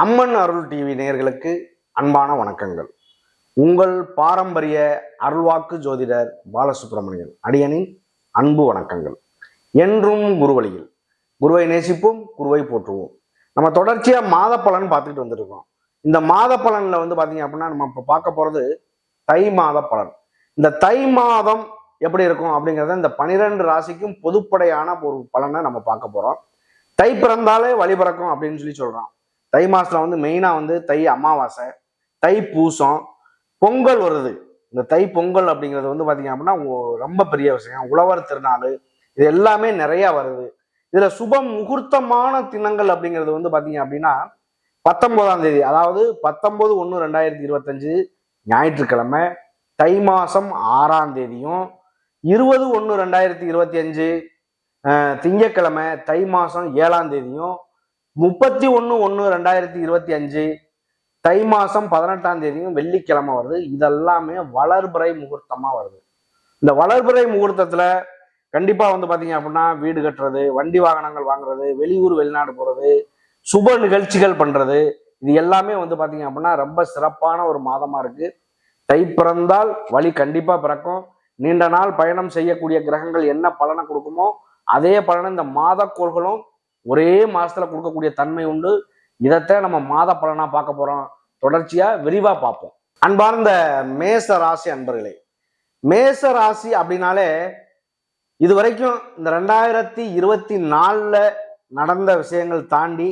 அம்மன் அருள் TV நேயர்களுக்கு அன்பான வணக்கங்கள். உங்கள் பாரம்பரிய அருள்வாக்கு ஜோதிடர் பாலசுப்ரமணியன் அடியனின் அன்பு வணக்கங்கள். என்றும் குருவழியில். குருவை நேசிப்போம் குருவை போற்றுவோம். நம்ம தொடர்ச்சியாக மாத பலன் பார்த்துக்கிட்டு வந்துருக்கோம். இந்த மாத பலனில் வந்து பார்த்தீங்க அப்படின்னா நம்ம இப்போ பார்க்க போகிறது தை மாத பலன் இந்த தை மாதம் எப்படி இருக்கும் அப்படிங்கிறத இந்த பனிரெண்டு ராசிக்கும் பொதுப்படையான ஒரு பலனை நம்ம பார்க்க போகிறோம் தை பிறந்தாலே வழி பிறக்கும் அப்படின்னு சொல்லி சொல்கிறோம் தை மாசத்துல வந்து மெயினா வந்து தை அமாவாசை தை பூசம் பொங்கல் வருது. இந்த தை பொங்கல் அப்படிங்கிறது வந்து பாத்தீங்க அப்படின்னா ரொம்ப பெரிய விஷயம். உழவர் திருநாள் இது எல்லாமே நிறைய வருது. இதுல சுப முகூர்த்தமான தினங்கள் அப்படிங்கிறது வந்து பாத்தீங்க அப்படின்னா பத்தொன்பதாம் தேதி அதாவது பத்தொன்பது ஒன்று ரெண்டாயிரத்தி இருபத்தஞ்சு ஞாயிற்றுக்கிழமை தை மாசம் ஆறாம் தேதியும் இருபது ஒன்று ரெண்டாயிரத்தி இருபத்தி அஞ்சு திங்கக்கிழமை தை மாசம் ஏழாம் தேதியும் முப்பத்தி ஒன்று ஒன்று ரெண்டாயிரத்தி இருபத்தி அஞ்சு தை மாதம் பதினெட்டாம் தேதியும் வெள்ளிக்கிழமை வருது. இதெல்லாமே வளர்பிறை முகூர்த்தமாக வருது. இந்த வளர்பிறை முகூர்த்தத்தில் கண்டிப்பாக வந்து பார்த்தீங்க அப்படின்னா வீடு கட்டுறது வண்டி வாகனங்கள் வாங்குறது வெளியூர் வெளிநாடு போகிறது சுப நிகழ்ச்சிகள் பண்ணுறது இது எல்லாமே வந்து பார்த்தீங்க அப்படின்னா ரொம்ப சிறப்பான ஒரு மாதமாக இருக்குது தை பிறந்தால் வழி கண்டிப்பாக பிறக்கும். நீண்ட நாள் பயணம் செய்யக்கூடிய கிரகங்கள் என்ன பலனை கொடுக்குமோ அதே பலனை இந்த மாதக்கோள்களும் ஒரே மாசத்துல கொடுக்கக்கூடிய தன்மை உண்டு. இதைத்தான் நம்ம மாத பலனா பார்க்க போறோம். தொடர்ச்சியா விரிவா பார்ப்போம். அன்பார்ந்த மேச ராசி அன்பர்களே மேச ராசி அப்படின்னாலே இது வரைக்கும் இந்த ரெண்டாயிரத்தி இருபத்தி நாலில் நடந்த விஷயங்கள் தாண்டி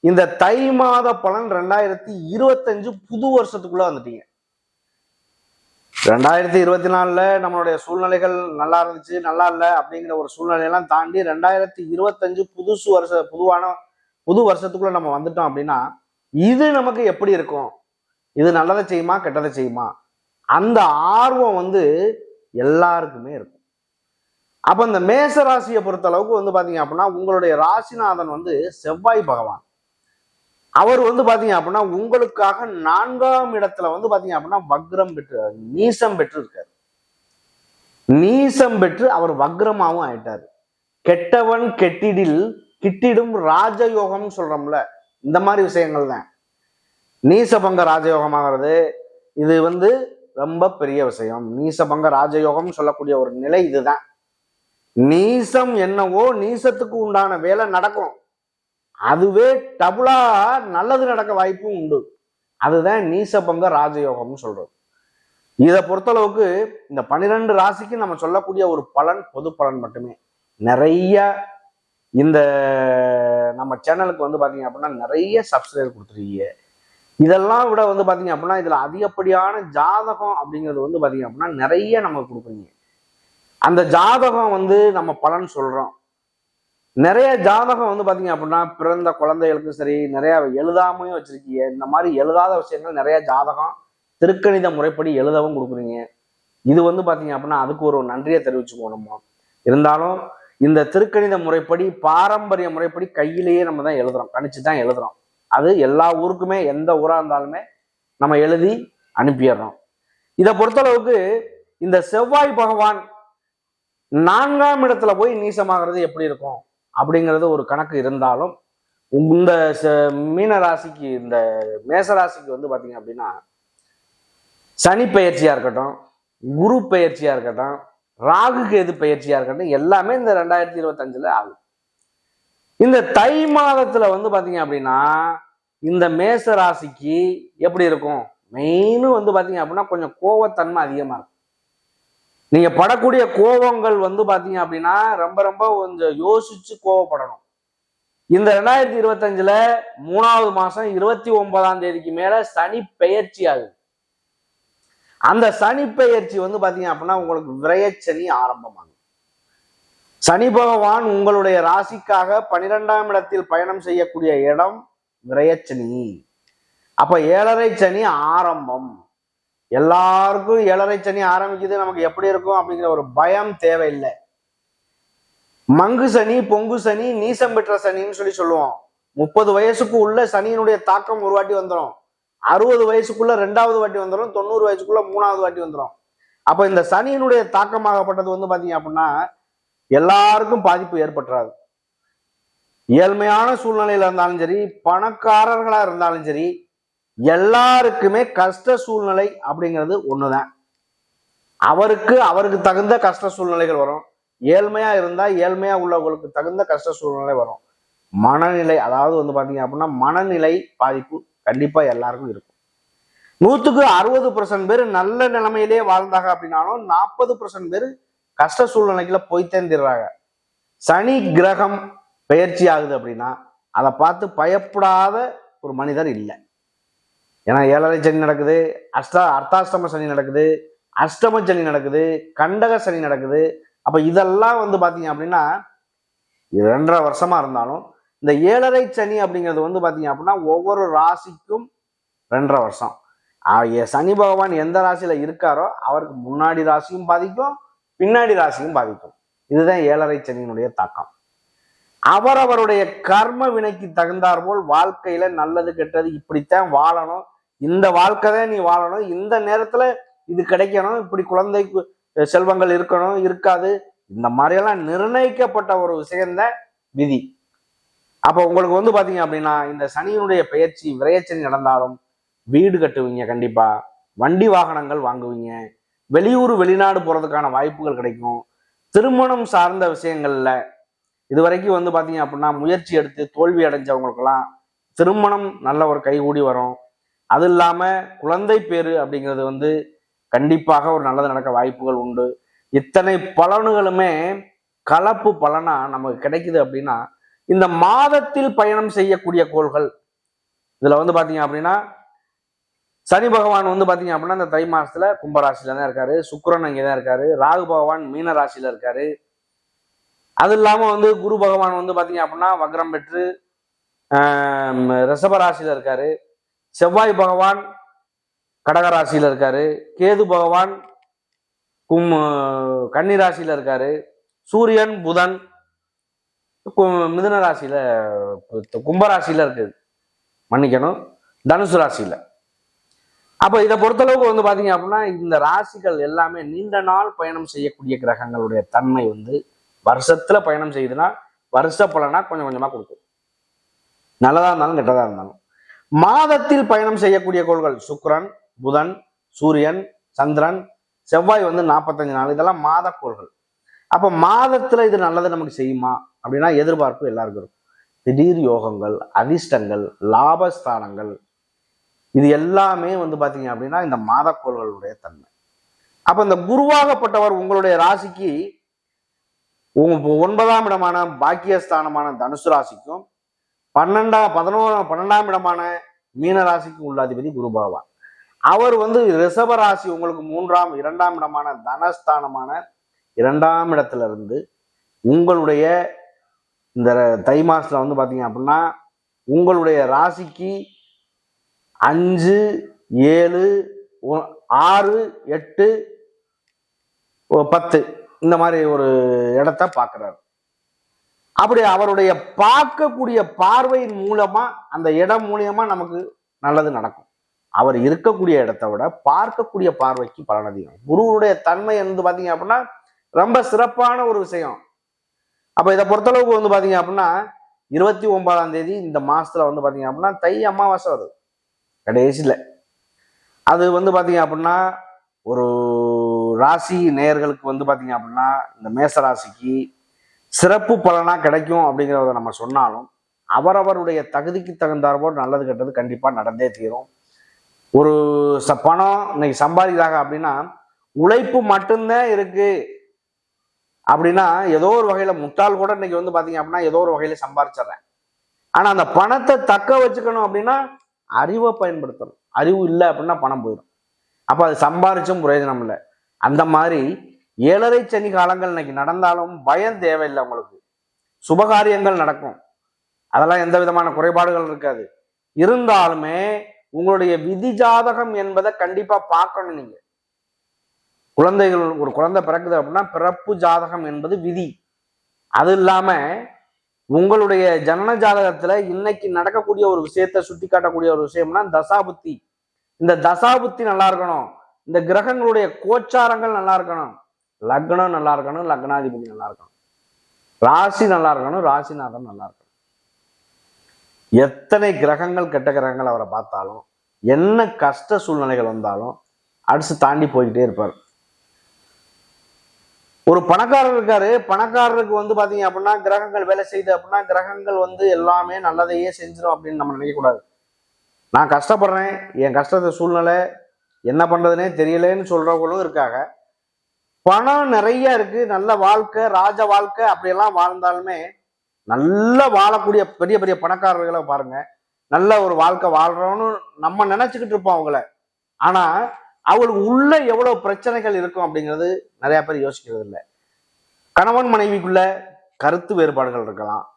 இந்த தை மாத பலன் ரெண்டாயிரத்தி இருபத்தஞ்சு புது வருஷத்துக்குள்ள வந்துட்டீங்க. ரெண்டாயிரத்தி இருபத்தி நாலில் நம்மளுடைய சூழ்நிலைகள் நல்லா இருந்துச்சு நல்லா இல்லை அப்படிங்கிற ஒரு சூழ்நிலையெல்லாம் தாண்டி ரெண்டாயிரத்தி இருபத்தஞ்சு புதுசு வருஷ புதுவான புது வருஷத்துக்குள்ள நம்ம வந்துட்டோம் அப்படின்னா இது நமக்கு எப்படி இருக்கும்? இது நல்லதை செய்யுமா கெட்டதை செய்யுமா? அந்த ஆர்வம் வந்து எல்லாருக்குமே இருக்கும். அப்போ இந்த மேச ராசியை பொறுத்த அளவுக்கு வந்து பார்த்தீங்க அப்படின்னா உங்களுடைய ராசிநாதன் வந்து செவ்வாய் பகவான். அவர் வந்து பாத்தீங்க அப்படின்னா உங்களுக்காக நான்காம் இடத்துல வந்து பாத்தீங்க அப்படின்னா வக்ரம் பெற்று நீசம் பெற்று இருக்காரு நீசம் பெற்று அவர் வக்ரமாவும் ஆயிட்டாரு. கெட்டவன் கெட்டிடில் கிட்டிடும் ராஜயோகம் சொல்றோம்ல இந்த மாதிரி விஷயங்கள் தான். நீசபங்க ராஜயோகமாகிறது இது வந்து ரொம்ப பெரிய விஷயம். நீசபங்க ராஜயோகம் சொல்லக்கூடிய ஒரு நிலை இதுதான். நீசம் என்னவோ நீசத்துக்கு உண்டான வேலை நடக்கும். அதுவே டபுளா நல்லது நடக்க வாய்ப்பும் உண்டு. அதுதான் நீசபங்க ராஜயோகம்னு சொல்றது. இதை பொறுத்தளவுக்கு இந்த பன்னிரெண்டு ராசிக்கு நம்ம சொல்லக்கூடிய ஒரு பலன் பொது பலன் மட்டுமே. நிறைய இந்த நம்ம சேனலுக்கு வந்து பார்த்தீங்க அப்படின்னா நிறைய சப்ஸ்கிரைபர் கொடுத்துருக்கீங்க. இதெல்லாம் விட வந்து பார்த்தீங்க அப்படின்னா இதில் அதிகப்படியான ஜாதகம் அப்படிங்கிறது வந்து பார்த்தீங்க அப்படின்னா நிறைய நமக்கு கொடுக்குறீங்க. அந்த ஜாதகம் வந்து நம்ம பலன் சொல்கிறோம் நிறைய ஜாதகம் வந்து பாத்தீங்க அப்படின்னா பிறந்த குழந்தைகளுக்கும் சரி நிறைய எழுதாமையும் வச்சிருக்கீங்க. இந்த மாதிரி எழுதாத விஷயங்கள் நிறைய ஜாதகம் திருக்கணித முறைப்படி எழுதவும் கொடுக்குறீங்க. இது வந்து பாத்தீங்க அப்படின்னா அதுக்கு ஒரு நன்றியை தெரிவிச்சுக்குவோம் நம்ம. இருந்தாலும் இந்த திருக்கணித முறைப்படி பாரம்பரிய முறைப்படி கையிலேயே நம்ம தான் எழுதுறோம். கணிச்சு தான் எழுதுறோம். அது எல்லா ஊருக்குமே எந்த ஊரா இருந்தாலுமே நம்ம எழுதி அனுப்பிடுறோம். இதை பொறுத்தளவுக்கு இந்த செவ்வாய் பகவான் நான்காம் இடத்துல போய் நீசமாகிறது எப்படி இருக்கும்? அப்படிங்கிறது ஒரு கணக்கு இருந்தாலும் இந்த ச- மீன ராசிக்கு இந்த மேச ராசிக்கு வந்து பார்த்தீங்க அப்படின்னா சனி பெயர்ச்சியா இருக்கட்டும் குரு பெயர்ச்சியா இருக்கட்டும் ராகுக்கு எது பயிற்சியாக இருக்கட்டும் எல்லாமே இந்த ரெண்டாயிரத்தி இருபத்தஞ்சில் ஆகும். இந்த தை மாதத்தில் வந்து பார்த்தீங்க அப்படின்னா இந்த மேச ராசிக்கு எப்படி இருக்கும்? மெயினும் வந்து பார்த்தீங்க அப்படின்னா கொஞ்சம் கோவத்தன்மை அதிகமாக இருக்கும். நீங்க படக்கூடிய கோபங்கள் வந்து பாத்தீங்க அப்படின்னா ரொம்ப ரொம்ப கொஞ்சம் யோசிச்சு கோவப்படணும் இந்த ரெண்டாயிரத்தி இருபத்தஞ்சுல மூணாவது மாசம் இருபத்தி ஒன்பதாம் தேதிக்கு மேல சனி பெயர்ச்சி ஆகுது. அந்த சனி பெயர்ச்சி வந்து பாத்தீங்க அப்படின்னா உங்களுக்கு விரையச்சனி ஆரம்பமாகும். சனி பகவான் உங்களுடைய ராசிக்காக பனிரெண்டாம் இடத்தில் பயணம் செய்யக்கூடிய இடம் விரையச்சனி அப்ப ஏழரை சனி ஆரம்பம். எல்லாருக்கும் ஏழரை சனி ஆரம்பிக்குது. நமக்கு எப்படி இருக்கும் அப்படிங்கிற ஒரு பயம் தேவையில்லை. மங்கு சனி பொங்கு சனி நீசம் பெற்ற சனின்னு சொல்லி சொல்லுவோம். முப்பது வயசுக்கு உள்ள சனியினுடைய தாக்கம் ஒரு வாட்டி வந்துடும் அறுபது வயசுக்குள்ள ரெண்டாவது வாட்டி வந்துடும் தொண்ணூறு வயசுக்குள்ள மூணாவது வாட்டி வந்துடும் அப்போ இந்த சனியினுடைய தாக்கமாகப்பட்டது வந்து பார்த்தீங்க அப்படின்னா எல்லாருக்கும் பாதிப்பு ஏற்பட்டுறாது. ஏழ்மையான சூழ்நிலையில் இருந்தாலும் சரி பணக்காரர்களாக இருந்தாலும் சரி எல்லாருக்குமே கஷ்ட சூழ்நிலை அப்படிங்கிறது ஒண்ணுதான். அவருக்கு அவருக்கு தகுந்த கஷ்ட சூழ்நிலைகள் வரும். ஏழ்மையா இருந்தா ஏழ்மையா உள்ளவங்களுக்கு தகுந்த கஷ்ட சூழ்நிலை வரும். மனநிலை அதாவது வந்து பாத்தீங்க அப்படின்னா மனநிலை பாதிப்பு கண்டிப்பா எல்லாருக்கும் இருக்கும். நூத்துக்கு அறுபது பர்சன்ட் பேர் நல்ல நிலைமையிலே வாழ்ந்தாங்க அப்படின்னாலும் நாற்பது பர்சன்ட் பேர் கஷ்ட சூழ்நிலைக்குள்ள போய் தேர்ந்துடுறாங்க. சனி கிரகம் பெயர்ச்சி ஆகுது அப்படின்னா அதை பார்த்து பயப்படாத ஒரு மனிதர் இல்லை. ஏன்னா ஏழரை சனி நடக்குது அஷ்டா அர்த்தாஷ்டம சனி நடக்குது அஷ்டம சனி நடக்குது கண்டக சனி நடக்குது. அப்போ இதெல்லாம் வந்து பார்த்தீங்க அப்படின்னா ரெண்டரை வருஷமா இருந்தாலும் இந்த ஏழரை சனி அப்படிங்கிறது வந்து பார்த்தீங்க அப்படின்னா ஒவ்வொரு ராசிக்கும் ரெண்டரை வருஷம். சனி பகவான் எந்த ராசியில இருக்காரோ அவருக்கு முன்னாடி ராசியும் பாதிக்கும் பின்னாடி ராசியும் பாதிக்கும். இதுதான் ஏழரை சனியினுடைய தாக்கம். அவரவருடைய கர்ம வினைக்கு தகுந்தார் போல் வாழ்க்கையில நல்லது கெட்டது இப்படித்தான் வாழணும். இந்த வாழ்க்கை தான் நீ வாழணும். இந்த நேரத்துல இது கிடைக்கணும். இப்படி குழந்தை செல்வங்கள் இருக்கணும் இருக்காது. இந்த மாதிரியெல்லாம் நிர்ணயிக்கப்பட்ட ஒரு விஷயம்தான் விதி. அப்போ உங்களுக்கு வந்து பாத்தீங்க அப்படின்னா இந்த சனியினுடைய பெயர்ச்சி விரையச்சனி நடந்தாலும் வீடு கட்டுவீங்க கண்டிப்பா. வண்டி வாகனங்கள் வாங்குவீங்க. வெளியூர் வெளிநாடு போறதுக்கான வாய்ப்புகள் கிடைக்கும். திருமணம் சார்ந்த விஷயங்கள்ல இது வரைக்கும் வந்து பாத்தீங்க அப்படின்னா முயற்சி எடுத்து தோல்வி அடைஞ்சவங்களுக்கெல்லாம் திருமணம் நல்ல ஒரு கைகூடி வரும். அது இல்லாமல் குழந்தை பேரு அப்படிங்கிறது வந்து கண்டிப்பாக ஒரு நல்லது நடக்க வாய்ப்புகள் உண்டு. இத்தனை பலன்களுமே கலப்பு பலனா நமக்கு கிடைக்குது அப்படின்னா இந்த மாதத்தில் பயணம் செய்யக்கூடிய கோள்கள் இதுல வந்து பாத்தீங்க அப்படின்னா சனி பகவான் வந்து பாத்தீங்க அப்படின்னா இந்த தை மாசத்துல கும்பராசில தான் இருக்காரு சுக்கிரன் அங்கே தான் இருக்காரு ராகு பகவான் மீன ராசியில இருக்காரு. அது இல்லாம வந்து குரு பகவான் வந்து பாத்தீங்க அப்படின்னா வக்ரம் பெற்று ஆம், ரிஷப ராசியில இருக்காரு. செவ்வாய் பகவான் கடகராசியில் இருக்காரு. கேது பகவான் கும் கன்னிராசியில் இருக்காரு. சூரியன் புதன் கு- மிதுன ராசியில கும்பராசியில இருக்குது மன்னிக்கணும். தனுசு ராசியில. அப்போ இதை பொறுத்தளவுக்கு வந்து பார்த்தீங்க அப்படின்னா இந்த ராசிகள் எல்லாமே நீண்ட நாள் பயணம் செய்யக்கூடிய கிரகங்களுடைய தன்மை வந்து வருஷத்துல பயணம் செய்யுதுன்னா வருஷ பலனா கொஞ்சம் கொஞ்சமாக கொடுக்கும். நல்லதாக இருந்தாலும் கெட்டதாக இருந்தாலும். மாதத்தில் பயணம் செய்யக்கூடிய கோள்கள் சுக்ரன் புதன் சூரியன் சந்திரன் செவ்வாய் வந்து நாற்பத்தஞ்சு நாள். இதெல்லாம் மாத கோள்கள். அப்போ மாதத்தில் இது நல்லது நமக்கு செய்யுமா? அப்படின்னா எதிர்பார்ப்பு எல்லாருக்கும் இருக்கும். திடீர் யோகங்கள் அதிர்ஷ்டங்கள் லாபஸ்தானங்கள் இது எல்லாமே வந்து பார்த்தீங்க அப்படின்னா இந்த மாதக்கோள்களுடைய தன்மை. அப்போ இந்த குருவாகப்பட்டவர் உங்களுடைய ராசிக்கு உங்க ஒன்பதாம் இடமான பாக்கியஸ்தானமான தனுசு ராசிக்கும் பன்னெண்டாம் பதினோரா பன்னெண்டாம் இடமான மீன ராசிக்கும் உள்ள அதிபதி குரு பகவான். அவர் வந்து ரிஷப ராசி உங்களுக்கு மூன்றாம் இரண்டாம் இடமான தனஸ்தானமான இரண்டாம் இடத்துல இருந்து உங்களுடைய இந்த தை மாசத்துல வந்து பார்த்தீங்க அப்படின்னா உங்களுடைய ராசிக்கு அஞ்சு ஏழு ஆறு எட்டு பத்து. இந்த மாதிரி ஒரு இடத்த பார்க்குறாரு அப்படி அவருடைய பார்க்கக்கூடிய பார்வையின் மூலமா அந்த இடம் மூலியமா நமக்கு நல்லது நடக்கும். அவர் இருக்கக்கூடிய இடத்த விட பார்க்கக்கூடிய பார்வைக்கு பலன் அதிகம். குருவுடைய தன்மை வந்து பாத்தீங்க அப்படின்னா ரொம்ப சிறப்பான ஒரு விஷயம். அப்ப இதை பொறுத்தளவுக்கு வந்து பாத்தீங்க அப்படின்னா இருபத்தி ஒன்பதாம் தேதி இந்த மாசத்துல வந்து பாத்தீங்க அப்படின்னா தை அமாவாசை வருது. கடைசியில. அது வந்து பாத்தீங்க அப்படின்னா ஒரு ராசி நேயர்களுக்கு வந்து பார்த்தீங்க அப்படின்னா இந்த மேச ராசிக்கு சிறப்பு பலனாக கிடைக்கும் அப்படிங்கிறத நம்ம சொன்னாலும் அவரவருடைய தகுதிக்கு தகுந்தாற்போல் நல்லது கெட்டது கண்டிப்பாக நடந்தே தீரும். ஒரு ச பணம் இன்னைக்கு சம்பாதிக்கிறாங்க அப்படின்னா உழைப்பு மட்டும்தான் இருக்கு அப்படின்னா ஏதோ ஒரு வகையில் முட்டாள் கூட இன்னைக்கு வந்து பார்த்தீங்க அப்படின்னா ஏதோ ஒரு வகையில் சம்பாரிச்சிட்றேன். ஆனால் அந்த பணத்தை தக்க வச்சுக்கணும் அப்படின்னா அறிவை பயன்படுத்தணும். அறிவு இல்லை அப்படின்னா பணம் போயிடும். அப்போ அது சம்பாரிச்சும் பிரயோஜனம் இல்லை. அந்த மாதிரி ஏழரை சனி காலங்கள் இன்னைக்கு நடந்தாலும் பயம் தேவையில்லை உங்களுக்கு. சுபகாரியங்கள் நடக்கும். அதெல்லாம் எந்த விதமான குறைபாடுகள் இருக்காது. இருந்தாலுமே உங்களுடைய விதி ஜாதகம் என்பதை கண்டிப்பா பார்க்கணும் நீங்க. குழந்தைகள் ஒரு குழந்தை பிறக்குது அப்படின்னா பிறப்பு ஜாதகம் என்பது விதி. அது இல்லாம உங்களுடைய ஜனன ஜாதகத்துல இன்னைக்கு நடக்கக்கூடிய ஒரு விஷயத்தை சுட்டி காட்டக்கூடிய ஒரு விஷயம்னா தசாபுத்தி. இந்த தசாபுத்தி நல்லா இருக்கணும். இந்த கிரகங்களுடைய கோச்சாரங்கள் நல்லா இருக்கணும். லக்னம் நல்லா இருக்கணும் லக்னாதிபதி நல்லா இருக்கணும். ராசி நல்லா இருக்கணும் ராசிநாதன் நல்லா இருக்கணும். எத்தனை கிரகங்கள் கெட்ட கிரகங்கள் அவரை பார்த்தாலும் என்ன கஷ்ட சூழ்நிலைகள் வந்தாலும் அடிச்சு தாண்டி போய்கிட்டே இருப்பார். ஒரு பணக்காரர் இருக்காரு. பணக்காரருக்கு வந்து பாத்தீங்க அப்படின்னா கிரகங்கள் வேலை செய்யுது அப்படின்னா கிரகங்கள் வந்து எல்லாமே நல்லதையே செஞ்சிடும் அப்படின்னு நம்ம நினைக்கக்கூடாது நான் கஷ்டப்படுறேன். என் கஷ்டத்தை சூழ்நிலை என்ன பண்றதுனே தெரியலன்னு சொல்றவங்களும் இருக்காங்க. பணம் நிறைய இருக்கு நல்ல வாழ்க்கை ராஜ வாழ்க்கை அப்படியெல்லாம் வாழ்ந்தாலுமே நல்ல வாழக்கூடிய பெரிய பெரிய பணக்காரர்களை பாருங்க. நல்ல ஒரு வாழ்க்கை வாழ்றோம்னு நம்ம நினைச்சுக்கிட்டு இருப்போம் அவங்கள. ஆனா அவங்களுக்கு உள்ள எவ்வளவு பிரச்சனைகள் இருக்கும் அப்படிங்கிறது நிறைய பேர் யோசிக்கிறது இல்லை. கணவன் மனைவிக்குள்ள கருத்து வேறுபாடுகள் இருக்கலாம்.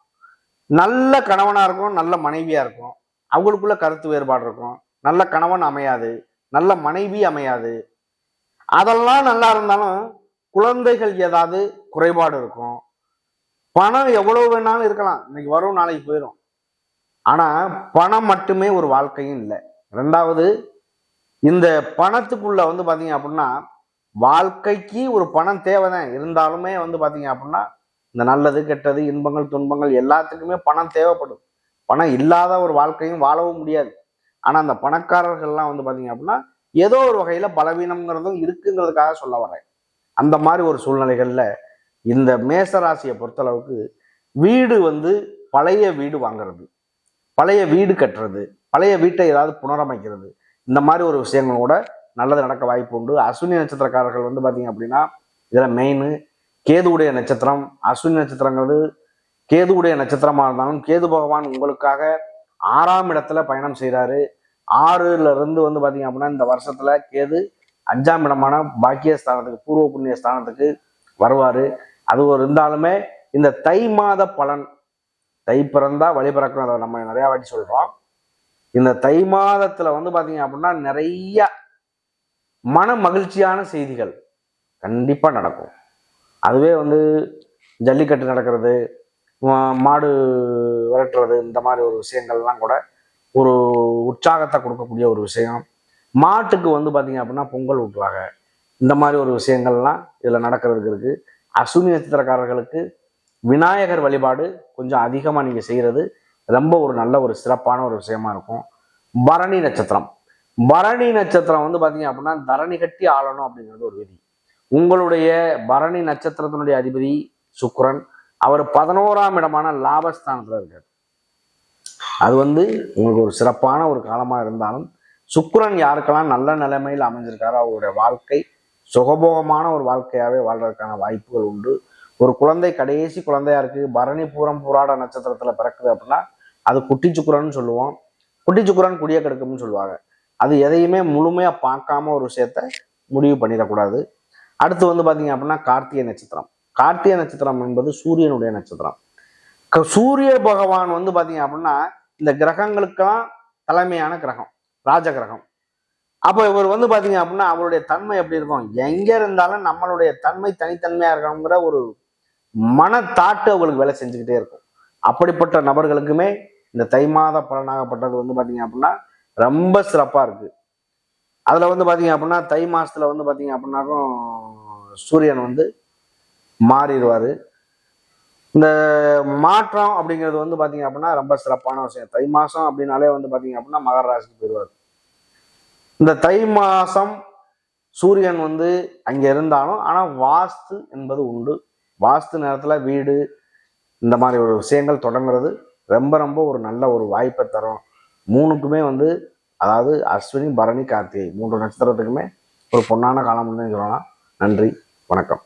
நல்ல கணவனா இருக்கும் நல்ல மனைவியா இருக்கும். அவங்களுக்குள்ள கருத்து வேறுபாடு இருக்கும். நல்ல கணவன் அமையாது நல்ல மனைவி அமையாது. அதெல்லாம் நல்லா இருந்தாலும் குழந்தைகள் ஏதாவது குறைபாடு இருக்கும் பணம் எவ்வளவு வேணாலும் இருக்கலாம். இன்னைக்கு வரும் நாளைக்கு போயிடும் ஆனால் பணம் மட்டுமே ஒரு வாழ்க்கையும் இல்லை. ரெண்டாவது இந்த பணத்துக்குள்ள வந்து பார்த்தீங்க அப்படின்னா வாழ்க்கைக்கு ஒரு பணம் தேவைதான். இருந்தாலுமே வந்து பார்த்தீங்க அப்படின்னா இந்த நல்லது கெட்டது இன்பங்கள் துன்பங்கள் எல்லாத்துக்குமே பணம் தேவைப்படும். பணம் இல்லாத ஒரு வாழ்க்கையும் வாழவும் முடியாது. ஆனால் அந்த பணக்காரர்கள்லாம் வந்து பார்த்தீங்க அப்படின்னா ஏதோ ஒரு வகையில் பலவீனம்ங்கிறதும் இருக்குங்கிறதுக்காக சொல்ல வரேன் அந்த மாதிரி ஒரு சூழ்நிலைகளில் இந்த மேசராசியை பொறுத்தளவுக்கு வீடு வந்து பழைய வீடு வாங்குறது பழைய வீடு கட்டுறது பழைய வீட்டை ஏதாவது புனரமைக்கிறது இந்த மாதிரி ஒரு விஷயங்களோட நல்லது நடக்க வாய்ப்பு உண்டு. அஸ்வினி நட்சத்திரக்காரர்கள் வந்து பார்த்தீங்க அப்படின்னா இதில் மெயின் கேதுவுடைய நட்சத்திரம். அஸ்வினி நட்சத்திரங்கிறது கேதுவுடைய நட்சத்திரமாக இருந்தாலும் கேது பகவான் உங்களுக்காக ஆறாம் இடத்துல பயணம் செய்கிறாரு ஆறுல இருந்து வந்து பார்த்தீங்க அப்படின்னா இந்த வருஷத்துல கேது அஞ்சாம் இடமான பாக்கிய ஸ்தானத்துக்கு பூர்வ புண்ணிய ஸ்தானத்துக்கு வருவாரு. அது ஒரு இருந்தாலுமே இந்த தை மாத பலன் தை பிறந்தா வழிபிறக்கணும் அதை நம்ம நிறைய வாட்டி சொல்றோம். இந்த தை மாதத்துல வந்து பாத்தீங்க அப்படின்னா நிறைய மன மகிழ்ச்சியான செய்திகள் கண்டிப்பா நடக்கும். அதுவே வந்து ஜல்லிக்கட்டு நடக்கிறது மா- மாடு விரட்டுறது இந்த மாதிரி ஒரு விஷயங்கள்லாம் கூட ஒரு உற்சாகத்தை கொடுக்கக்கூடிய ஒரு விஷயம். மாட்டுக்கு வந்து பார்த்தீங்க அப்படின்னா பொங்கல் ஊட்டுவாங்க. இந்த மாதிரி ஒரு விஷயங்கள்லாம் இதில் நடக்கிறதுக்கு இருக்குது அஸ்வினி நட்சத்திரக்காரர்களுக்கு விநாயகர் வழிபாடு கொஞ்சம் அதிகமாக நீங்கள் செய்கிறது ரொம்ப ஒரு நல்ல ஒரு சிறப்பான ஒரு விஷயமா இருக்கும். பரணி நட்சத்திரம். பரணி நட்சத்திரம் வந்து பார்த்தீங்க அப்படின்னா தரணி கட்டி ஆளணும் அப்படிங்கிறது ஒரு விதி. உங்களுடைய பரணி நட்சத்திரத்தினுடைய அதிபதி சுக்கரன் அவர் பதினோராம் இடமான லாபஸ்தானத்தில் இருக்கார். அது வந்து உங்களுக்கு ஒரு சிறப்பான ஒரு காலமாக இருந்தாலும் சுக்கிரன் யாருக்கெல்லாம் நல்ல நிலைமையில் அமைஞ்சிருக்காரோ அவருடைய வாழ்க்கை சுகபோகமான ஒரு வாழ்க்கையாகவே வாழ்றதுக்கான வாய்ப்புகள் உண்டு. ஒரு குழந்தை கடைசி குழந்தையா இருக்கு. பரணி பூரம் பூராட நட்சத்திரத்துல பிறக்குது அப்படின்னா அது குட்டி சுக்குரன் சொல்லுவோம். குட்டி சுக்குரன் குடிய கெடுக்கும்னு சொல்லுவாங்க. அது எதையுமே முழுமையா பார்க்காம ஒரு விஷயத்த முடிவு பண்ணிடக்கூடாது. அடுத்து வந்து பாத்தீங்க அப்படின்னா கார்த்திகை நட்சத்திரம். கார்த்திகை நட்சத்திரம் என்பது சூரியனுடைய நட்சத்திரம். க- சூரிய பகவான் வந்து பாத்தீங்க அப்படின்னா இந்த கிரகங்களுக்கெல்லாம் தலைமையான கிரகம். ராஜ கிரகம் அப்போ இவர் வந்து பார்த்தீங்க அப்படின்னா அவருடைய தன்மை எப்படி இருக்கும்? எங்க இருந்தாலும் நம்மளுடைய தன்மை தனித்தன்மையா இருக்கணுங்கிற ஒரு மனத்தாட்டு அவங்களுக்கு வேலை செஞ்சுக்கிட்டே இருக்கும். அப்படிப்பட்ட நபர்களுக்குமே இந்த தை மாத பலனாகப்பட்டது வந்து பார்த்தீங்க அப்படின்னா ரொம்ப சிறப்பாக இருக்கு. அதில் வந்து பார்த்தீங்க அப்படின்னா தை மாதத்தில் வந்து பார்த்தீங்க அப்படின்னாக்கும் சூரியன் வந்து மாறிடுவார். இந்த மாற்றம் அப்படிங்கிறது வந்து பார்த்தீங்க அப்படின்னா ரொம்ப சிறப்பான விஷயம். தை மாதம் அப்படின்னாலே வந்து பார்த்தீங்க அப்படின்னா மகர ராசிக்கு போயிடுவார் இந்த தை மாசம் சூரியன் வந்து அங்க இருந்தாலும் ஆனா வாஸ்து என்பது உண்டு. வாஸ்து நேரத்துல வீடு இந்த மாதிரி ஒரு விஷயங்கள் தொடங்குறது ரொம்ப ரொம்ப ஒரு நல்ல ஒரு வாய்ப்பை தரும். மூணுக்குமே வந்து அதாவது அஸ்வினி பரணி கார்த்திகை மூன்று நட்சத்திரத்துக்குமே ஒரு பொன்னான காலம் சொல்லலாம். நன்றி வணக்கம்.